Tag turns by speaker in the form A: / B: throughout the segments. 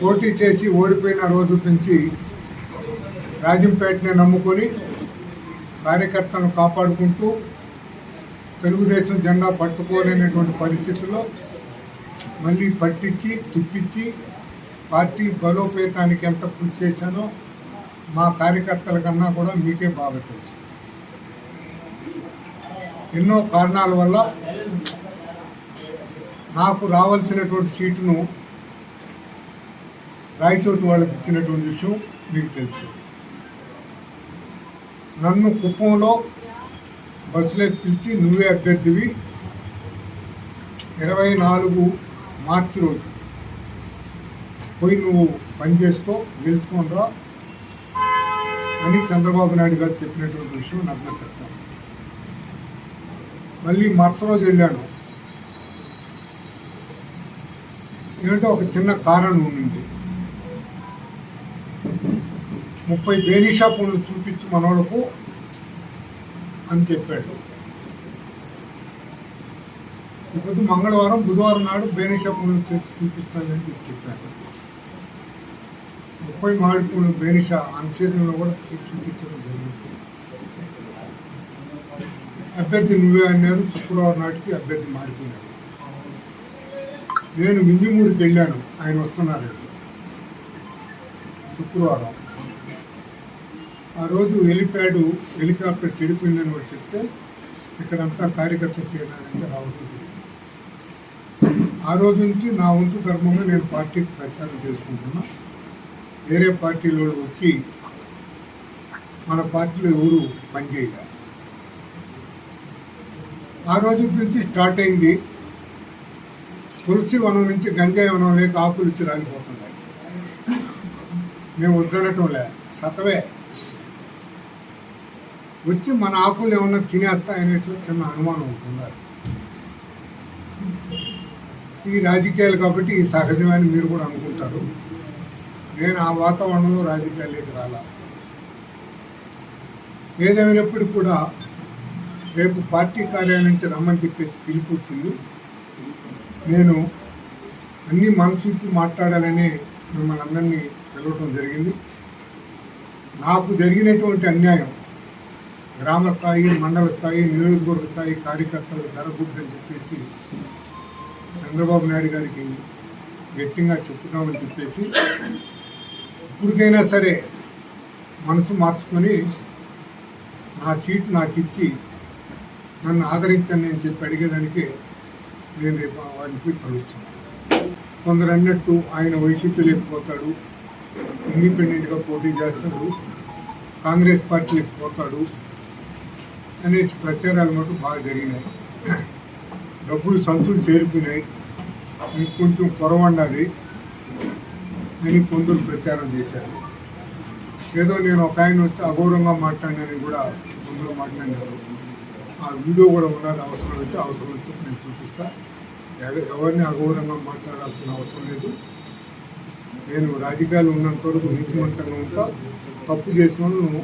A: పోటీ చేసి ఓడిపోయిన రోజు నుంచి రాజంపేటనే నమ్ముకొని కార్యకర్తలను కాపాడుకుంటూ తెలుగుదేశం జెండా పట్టుకోలేనటువంటి పరిస్థితుల్లో మళ్ళీ పట్టించి తిప్పించి పార్టీ బలోపేతానికి ఎంత కృషి చేశానో మా కార్యకర్తల కన్నా కూడా మీకే బాగా తెలుసు. ఎన్నో కారణాల వల్ల నాకు రావాల్సినటువంటి సీటును రాయచోటి వాళ్ళకి ఇచ్చినటువంటి విషయం మీకు తెలుసు. నన్ను కుప్పంలో బస్సులోకి పిలిచి నువ్వే అభ్యర్థివి. ఇరవై నాలుగు మార్చి రోజు. పోయి నువ్వు పని చేసుకో గెలుచుకొని రా అని చంద్రబాబు నాయుడు గారు చెప్పినటువంటి విషయం నగ్న సత్యం. మళ్ళీ మరుస రోజు వెళ్ళాను. ఏంటో ఒక చిన్న కారణం ఉండింది. ముప్పై బేనిషా పనులు చూపించి మనోళ్ళకు అని చెప్పాడు. ఇప్పుడు మంగళవారం బుధవారం నాడు బేనిషా పనులు తెచ్చి చూపిస్తానని చెప్పి ముప్పై మామిడి బేనిషా అన్సీజన్లో కూడా చూపించడం జరిగింది. అభ్యర్థి నువ్వే అన్నారు. శుక్రవారం నాటికి అభ్యర్థి మారిపోయినాడు. నేను వింజమూరికి వెళ్ళాను. ఆయన వస్తున్నారు శుక్రవారం. ఆ రోజు హెలిప్యాడ్ హెలికాప్టర్ చెడిపోయిందని వాడు చెప్తే ఇక్కడంతా కార్యకర్తలు చేరాలంటే రావడం ఆ రోజు నుంచి నా వంతు ధర్మంగా నేను పార్టీకి ప్రచారం చేసుకుంటున్నా. వేరే పార్టీలో వచ్చి మన పార్టీలో ఎవరు పనిచేయాలి. ఆ రోజు నుంచి స్టార్ట్ అయింది. తులసి వనం నుంచి గంజాయి వనం లేక ఆకులు ఇచ్చి రాలిపోతున్నాయి. మేము వద్దనటం లే సతవే వచ్చి మన ఆకులు ఏమన్నా తినేస్తాయనే చిన్న అనుమానం ఉంటున్నారు ఈ రాజకీయాలు కాబట్టి ఈ సహజమైన మీరు కూడా అనుకుంటారు. నేను ఆ వాతావరణంలో రాజకీయాల్లోకి రాలా. ఏదేమైనప్పటికీ కూడా రేపు పార్టీ కార్యాలయం నుంచి రమ్మని చెప్పేసి పిలుపు వచ్చింది. నేను అన్ని మనసుకి మాట్లాడాలని మిమ్మల్ని అందరినీ పిలవటం జరిగింది. నాకు జరిగినటువంటి అన్యాయం గ్రామ స్థాయి మండల స్థాయి నియోజకవర్గ స్థాయి కార్యకర్తలు జరగకూడదని చెప్పేసి చంద్రబాబు నాయుడు గారికి గట్టిగా చెప్తున్నామని చెప్పేసి ఇప్పటికైనా సరే మనసు మార్చుకొని నా సీట్ నాకు ఇచ్చి నన్ను ఆదరించండి నేను చెప్పి అడిగేదానికి నేను రేపు వాడికి కలుస్తున్నాను. కొందరు అన్నట్టు ఆయన వైసీపీ లేకపోతాడు ఇండిపెండెంట్గా పోటీ చేస్తాడు కాంగ్రెస్ పార్టీ పోతాడు అనేసి ప్రచారాలు మటు బాగా జరిగినాయి. డబ్బులు సంచులు చేరిపోయినాయి. ఇంకొంచెం కొరవండాలి అని కొందరు ప్రచారం చేశారు. ఏదో నేను ఒక ఆయన వచ్చి అఘోరంగా మాట్లాడినని కూడా కొందరు మాట్లాడినారు. ఆ వీడియో కూడా ఉన్నది అవసరం అయితే అవసరం వచ్చి నేను చూపిస్తా. ఎవరిని అఘోరంగా మాట్లాడాల్సిన అవసరం లేదు. నేను రాజకీయాలు ఉన్నంత వరకు నీతివంతంగా ఉంటా. తప్పు చేసిన వాళ్ళను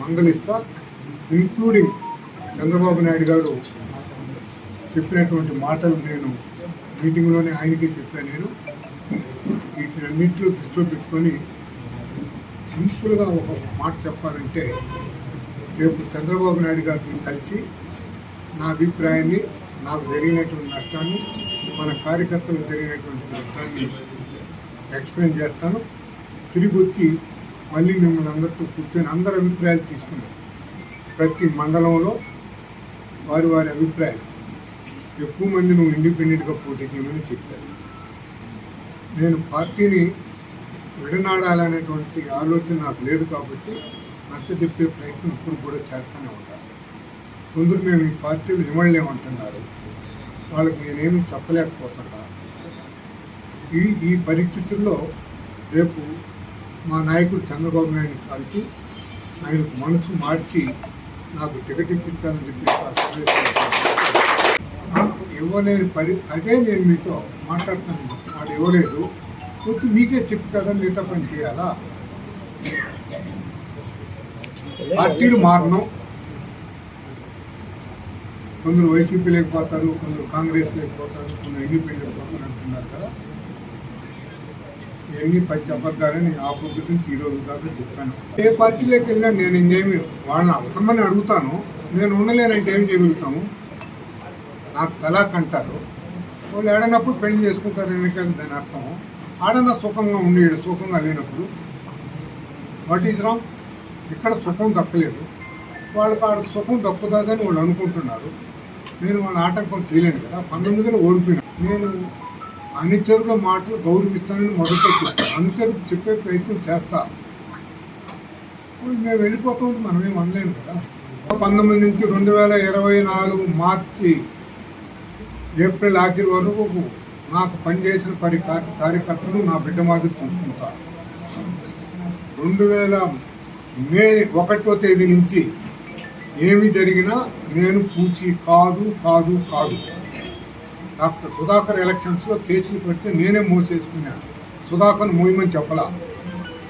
A: మందలిస్తా. ఇంక్లూడింగ్ చంద్రబాబు నాయుడు గారు చెప్పినటువంటి మాటలు నేను మీటింగ్లోనే ఆయనకే చెప్పాను నేను. వీటినన్నింటిలో దృష్టిలో పెట్టుకొని సింపుల్గా ఒక మాట చెప్పాలంటే రేపు చంద్రబాబు నాయుడు గారిని కలిసి నా అభిప్రాయాన్ని నాకు జరిగినటువంటి నష్టాన్ని మన కార్యకర్తలకు జరిగినటువంటి నష్టాన్ని ఎక్స్ప్లెయిన్ చేస్తాను. తిరిగి వచ్చి మళ్ళీ మిమ్మల్ని అందరితో కూర్చొని అందరి అభిప్రాయాలు తీసుకున్నాను ప్రతి మండలంలో వారి వారి అభిప్రాయం ఎక్కువ మంది నువ్వు ఇండిపెండెంట్గా పోటీ చేయమని చెప్పారు. నేను పార్టీని విడనాడాలనేటువంటి ఆలోచన నాకు లేదు కాబట్టి నచ్చ చెప్పే ప్రయత్నం ఇప్పుడు కూడా చేస్తూనే ఉంటాను. కొందరు మేము ఈ పార్టీలు ఇవ్వలేమంటున్నారు. వాళ్ళకి నేనేమి చెప్పలేకపోతున్నా ఈ ఈ పరిస్థితుల్లో రేపు మా నాయకుడు చంద్రబాబు నాయుడిని కలిసి ఆయనకు మనసు మార్చి నాకు టికెట్ ఇప్పించాలని చెప్పి ఆ ఇవ్వలేని పరి అదే నేను మీతో మాట్లాడుతాను. నాకు ఇవ్వలేదు. వచ్చి మీకే చెప్పు కదా మీతో పని చేయాలా? పార్టీలు మారణం కొందరు వైసీపీ లేకపోతారు కొందరు కాంగ్రెస్ లేకపోతారు కొందరు ఇండిపెండెంట్ పోతారు అంటున్నారు కదా. ఇవన్నీ పచ్చి అబద్ధాలని ఆ పొద్దు నుంచి ఈ రోజు దాకా చెప్తాను ఏ పార్టీలోకి వెళ్ళినా నేను ఇంకేమి వాళ్ళని అవసరమని అడుగుతాను. నేను ఉండలేనంటే ఏం చేయగలుగుతాము? నాకు తలాక్ అంటారు. వాళ్ళు ఏడనప్పుడు పెళ్ళి చేసుకుంటారు ఎన్నికలు దాని అర్థం. ఆడన సుఖంగా ఉండి సుఖంగా లేనప్పుడు వాట్ ఈజ్ రాంగ్ ఇక్కడ సుఖం దక్కలేదు. వాళ్ళకి ఆడ సుఖం దక్కుతుందని వాళ్ళు అనుకుంటున్నారు. నేను వాళ్ళ ఆటంకం చేయలేను కదా. పంతొమ్మిదిలో ఓడిపోయినా. నేను అనుచరుల మాటలు గౌరవిస్తానని మొదట చెప్తాను చెప్పే ప్రయత్నం చేస్తా. మేము వెళ్ళిపోతాం మనమేం మనం అనలేము కదా. పంతొమ్మిది నుంచి రెండు వేల ఇరవై నాలుగు మార్చి ఏప్రిల్ ఆఖరి వరకు నాకు పనిచేసిన పరి కార్యకర్తలు నా బిడ్డ మాదిరి చూసుకుంటా. రెండు వేల మే ఒకటో తేదీ నుంచి ఏమి జరిగినా నేను పూచి కాదు కాదు కాదు. డాక్టర్ సుధాకర్ ఎలక్షన్స్లో కేసులు పెడితే నేనే మోసేసుకున్నాను. సుధాకర్ మోయమని చెప్పలా?